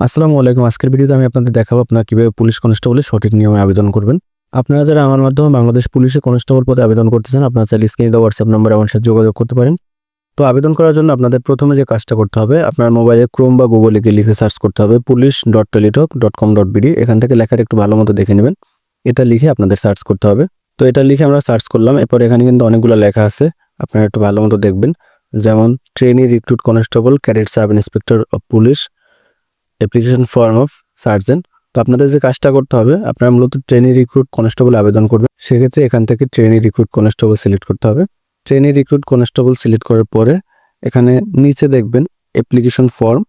আসসালামু আলাইকুম। আজকের ভিডিওতে আমি আপনাদের দেখাবো আপনারা কীভাবে পুলিশ কনস্টেবলের সঠিক নিয়মে আবেদন করবেন। আপনারা যারা আমার মাধ্যমে বাংলাদেশ পুলিশে কনস্টেবল পদে আবেদন করতে চান, আপনারা চাইলে স্ক্রিনে দেওয়া হোয়াটসঅ্যাপ নম্বরে আমার সাথে যোগাযোগ করতে পারেন। তো আবেদন করার জন্য আপনাদের প্রথমে যে কাজটা করতে হবে, আপনার মোবাইলে ক্রোম বা গুগলে গিয়ে লিখে সার্চ করতে হবে police dot Teletalk dot com dot BD. এখান থেকে লেখার একটু ভালো মতো দেখে নেবেন। এটা লিখে আপনাদের সার্চ করতে হবে। তো এটা লিখে আমরা সার্চ করলাম। এরপর এখানে কিন্তু অনেকগুলো লেখা আছে। আপনারা একটু ভালো মতো দেখবেন। যেমন trainee recruit constable cadet sub inspector of police application form of sergeant তো আপনাদের যে কাজটা করতে হবে, আপনারা মূলত ট্রেনি রিক্রুট কনস্টেবল আবেদন করবেন। সেক্ষেত্রে এখান থেকে ট্রেনি রিক্রুট কনস্টেবল সিলেক্ট করতে হবে। ট্রেনি রিক্রুট কনস্টেবল সিলেক্ট করার পরে এখানে নিচে দেখবেন অ্যাপ্লিকেশন ফর্ম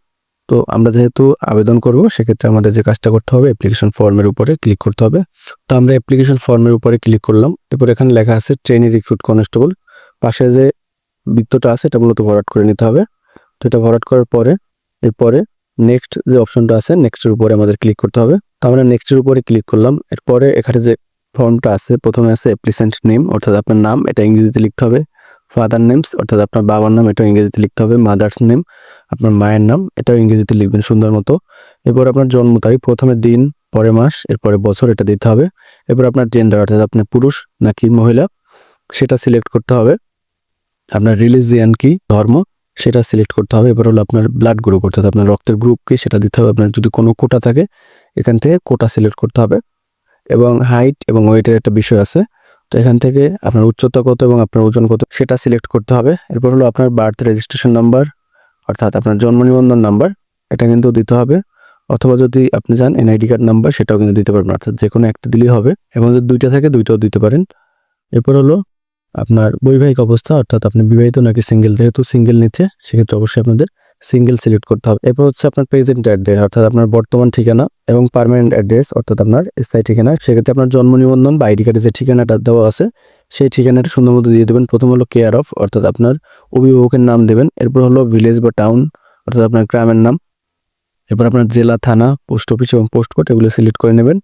তো আমরা যেহেতু আবেদন করব, সেক্ষেত্রে আমাদের যে কাজটা করতে হবে অ্যাপ্লিকেশন ফর্মের উপরে ক্লিক করতে হবে। তো আমরা অ্যাপ্লিকেশন ফর্মের উপরে ক্লিক করলাম। এরপর এখানে লেখা আছে ট্রেনি রিক্রুট কনস্টেবল পাশে যে বৃত্তটা আছে, এটা মূলত ভরাট করে নিতে হবে। তো এটা ভরাট করার পরে, এরপরে নেক্সট যে অপশনটা আছে নেক্সটের উপরে আমাদের ক্লিক করতে হবে। তো আমরা নেক্সটের উপরে ক্লিক করলাম, এরপরে এখানে যে ফর্মটা আছে, প্রথমে আছে অ্যাপ্লিসেন্ট নেম অর্থাৎ আপনার নাম, এটা ইংরেজিতে লিখতে হবে। ফাদার নেমস অর্থাৎ আপনার বাবার নাম, এটাও ইংরেজিতে লিখতে হবে। মাদার্স নেম আপনার মায়ের নাম, এটাও ইংরেজিতে লিখবেন সুন্দর মতো। এরপর আপনার জন্ম তারিখ, প্রথমে দিন পরে মাস, এরপরে বছর, এটা দিতে হবে। এরপর আপনার জেন্ডার অর্থাৎ আপনি পুরুষ নাকি মহিলা, সেটা সিলেক্ট করতে হবে। আপনার রিলিজিয়ান কি, ধর্ম সেটা সিলেক্ট করতে হবে। এবার হলো আপনার ব্লাড গ্রুপ অর্থাৎ আপনার রক্তের গ্রুপ কি সেটা দিতে হবে। আপনার যদি কোনো কোটা থাকে, এখান থেকে কোটা সিলেক্ট করতে হবে। এবং হাইট এবং ওয়েটের একটা বিষয় আছে। তো এখান থেকে আপনার উচ্চতা কত এবং আপনার ওজন কত, সেটা সিলেক্ট করতে হবে। এরপর হলো আপনার বার্থ রেজিস্ট্রেশন নাম্বার অর্থাৎ আপনার জন্ম নিবন্ধন নাম্বার এটা কিন্তু দিতে হবে। অথবা যদি আপনি চান এনআইডি কার্ড নাম্বার সেটাও কিন্তু দিতে পারবেন। অর্থাৎ যে কোনো একটা দিলেই হবে। এবং যদি দুইটা থাকে, দুইটাও দিতে পারেন। এরপর হলো আপনার বৈবাহিক অবস্থা, অর্থাৎ আপনি বিবাহিত নাকি সিঙ্গেল যেহেতু সিঙ্গেল নিচ্ছে, সেক্ষেত্রে অবশ্যই আপনাদের সিঙ্গেল সিলেক্ট করতে হবে। এরপর হচ্ছে আপনার প্রেজেন্ট অ্যাড্রেস অর্থাৎ আপনার বর্তমান ঠিকানা এবং পার্মানেন্ট অ্যাড্রেস অর্থাৎ আপনার স্থায়ী ঠিকানা। সেক্ষেত্রে আপনার জন্ম নিবন্ধন বা আইডি কার্ডে যে ঠিকানাটা দেওয়া আছে, সেই ঠিকানাটা সুন্দর মতো দিয়ে দেবেন। প্রথম হলো কেয়ার অফ অর্থাৎ আপনার অভিভাবকের নাম দেবেন। এরপর হলো ভিলেজ বা টাউন অর্থাৎ আপনার গ্রামের নাম। এরপর আপনার জেলা, থানা পোস্ট অফিস এবং পোস্ট কোড এগুলো সিলেক্ট করে নেবেন।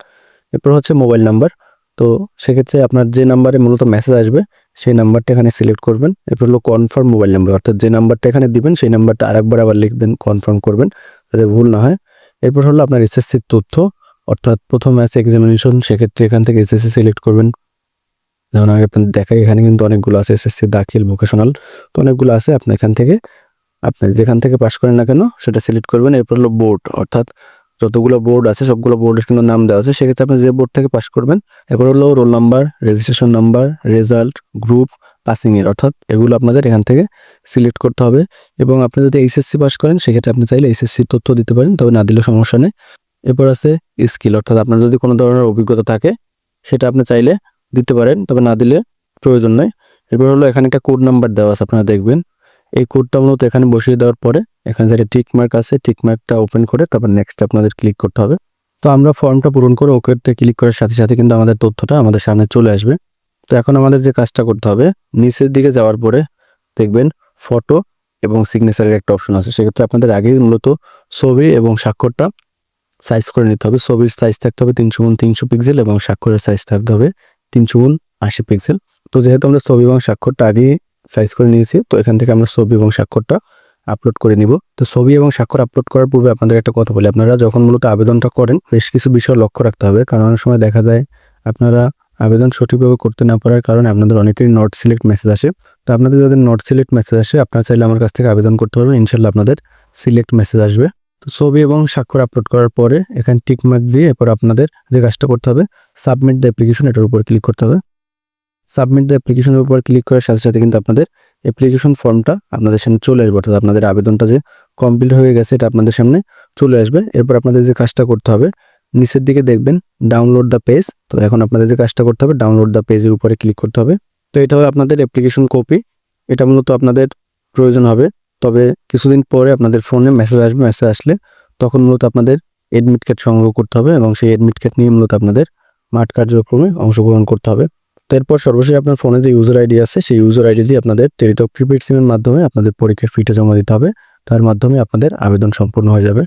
এরপর হচ্ছে মোবাইল নাম্বার তো সেক্ষেত্রে আপনার যে নাম্বারে মূলত মেসেজ আসবে সেই নাম্বারটা এখানে সিলেক্ট করবেন। এরপর হলো কনফার্ম মোবাইল নাম্বার অর্থাৎ যে নাম্বারটা এখানে দিবেন, সেই নাম্বারটা আরেকবার আবার লিখবেন কনফার্ম করবেন, যাতে ভুল না হয়। এরপর হলো আপনার এসএসসির তথ্য, অর্থাৎ প্রথম আছে এক্সামিনেশন সেক্ষেত্রে এখান থেকে এসএসসি সিলেক্ট করবেন। যেমন আমি আপনার দেখাই, এখানে কিন্তু অনেকগুলো আছে এসএসসি দাখিল ভোকেশনাল তো অনেকগুলো আছে, আপনি এখান থেকে, আপনি যেখান থেকে পাশ করেন না কেন, সেটা সিলেক্ট করবেন। এরপর হলো বোর্ড অর্থাৎ যতগুলো বোর্ড আছে, সবগুলো বোর্ডের কিন্তু নাম দেওয়া আছে। সেক্ষেত্রে আপনি যে বোর্ড থেকে পাশ করবেন, এরপর হলো roll number registration number result group passing এর। অর্থাৎ এগুলো আপনাদের এখান থেকে সিলেক্ট করতে হবে। এবং আপনি যদি এইচএসসি পাস করেন, সেক্ষেত্রে আপনি চাইলে এইচএসসি তথ্য দিতে পারেন, তবে না দিলেও সমস্যা নেই। এরপর আছে স্কিল অর্থাৎ আপনার যদি কোনো ধরনের অভিজ্ঞতা থাকে, সেটা আপনি চাইলে দিতে পারেন, তবে না দিলে প্রয়োজন নয় এরপর হলো এখানে একটা কোড নাম্বার দেওয়া আছে, আপনারা দেখবেন। এই কোডটা মূলত এখানে বসিয়ে দেওয়ার পরে এখানে যেটা টিক মার্ক আছে টিক মার্কটা ওপেন করে তারপর নেক্সট আপনাদের ক্লিক করতে হবে। তো আমরা ফর্মটা পূরণ করে ওকেতে ক্লিক করার সাথে সাথে কিন্তু আমাদের তথ্যটা আমাদের সামনে চলে আসবে। তো এখন আমাদের যে কাজটা করতে হবে, নিচের দিকে যাওয়ার পরে দেখবেন ফটো এবং সিগনেচারের একটা অপশন আছে। সেক্ষেত্রে আপনাদের আগেই মূলত ছবি এবং স্বাক্ষরটা সাইজ করে নিতে হবে। ছবির সাইজ থাকতে হবে তিনশো গুণ তিনশো পিক্সেল এবং স্বাক্ষরের সাইজ থাকতে হবে তিনশো গুণ আশি পিক্সেল তো যেহেতু আমরা ছবি এবং স্বাক্ষরটা আগেই সাইজ করে নিয়েছি। তো এখান থেকে আমরা ছবি এবং স্বাক্ষরটা আপলোড করে নিব। তো ছবি এবং স্বাক্ষর আপলোড করার পূর্বে আপনাদের একটা কথা বলি। আপনারা যখন মূলত আবেদনটা করেন, বেশ কিছু বিষয় লক্ষ্য রাখতে হবে। কারণ অনেক সময় দেখা যায় আপনারা আবেদন সঠিকভাবে করতে না পারার কারণে আপনাদের অনেকেরই নট সিলেক্ট মেসেজ আসে। তো আপনাদের যদি নট সিলেক্ট মেসেজ আসে, আপনারা চাইলে আমার কাছ থেকে আবেদন করতে পারবেন। ইনশাল্লাহ আপনাদের সিলেক্ট মেসেজ আসবে। তো ছবি এবং স্বাক্ষর আপলোড করার পরে এখানে টিক মার্ক দিয়ে এরপর আপনাদের যে কাজটা করতে হবে সাবমিট দ্য অ্যাপ্লিকেশন এটার উপর ক্লিক করতে হবে। সাবমিট দ্য অ্যাপ্লিকেশনের উপর ক্লিক করার সাথে সাথে কিন্তু আপনাদের অ্যাপ্লিকেশন ফর্মটা আপনাদের সামনে চলে আসবে। অর্থাৎ আপনাদের আবেদনটা যে কমপ্লিট হয়ে গেছে এটা আপনাদের সামনে চলে আসবে। এরপর আপনাদের যে কাজটা করতে হবে, নিচের দিকে দেখবেন ডাউনলোড দ্য পেজ তো এখন আপনাদের যে কাজটা করতে হবে ডাউনলোড দ্য পেজের উপরে ক্লিক করতে হবে। তো এটা হবে আপনাদের অ্যাপ্লিকেশন কপি এটা মূলত আপনাদের প্রয়োজন হবে। তবে কিছুদিন পরে আপনাদের ফোনে মেসেজ আসবে। মেসেজ আসলে তখন মূলত আপনাদের এডমিট কার্ড সংগ্রহ করতে হবে এবং সেই এডমিট কার্ড নিয়ে মূলত আপনাদের মাঠ কার্যক্রমে অংশগ্রহণ করতে হবে। তো এরপর সর্বশেষ আপনার ফোনে যে ইউজার আইডি আছে, সেই ইউজার আইডি দিয়ে আপনাদের টেলিটক প্রিপেড সিমের মাধ্যমে আপনাদের পরীক্ষার ফিটা জমা দিতে হবে। তার মাধ্যমে আপনাদের আবেদন সম্পূর্ণ হয়ে যাবে।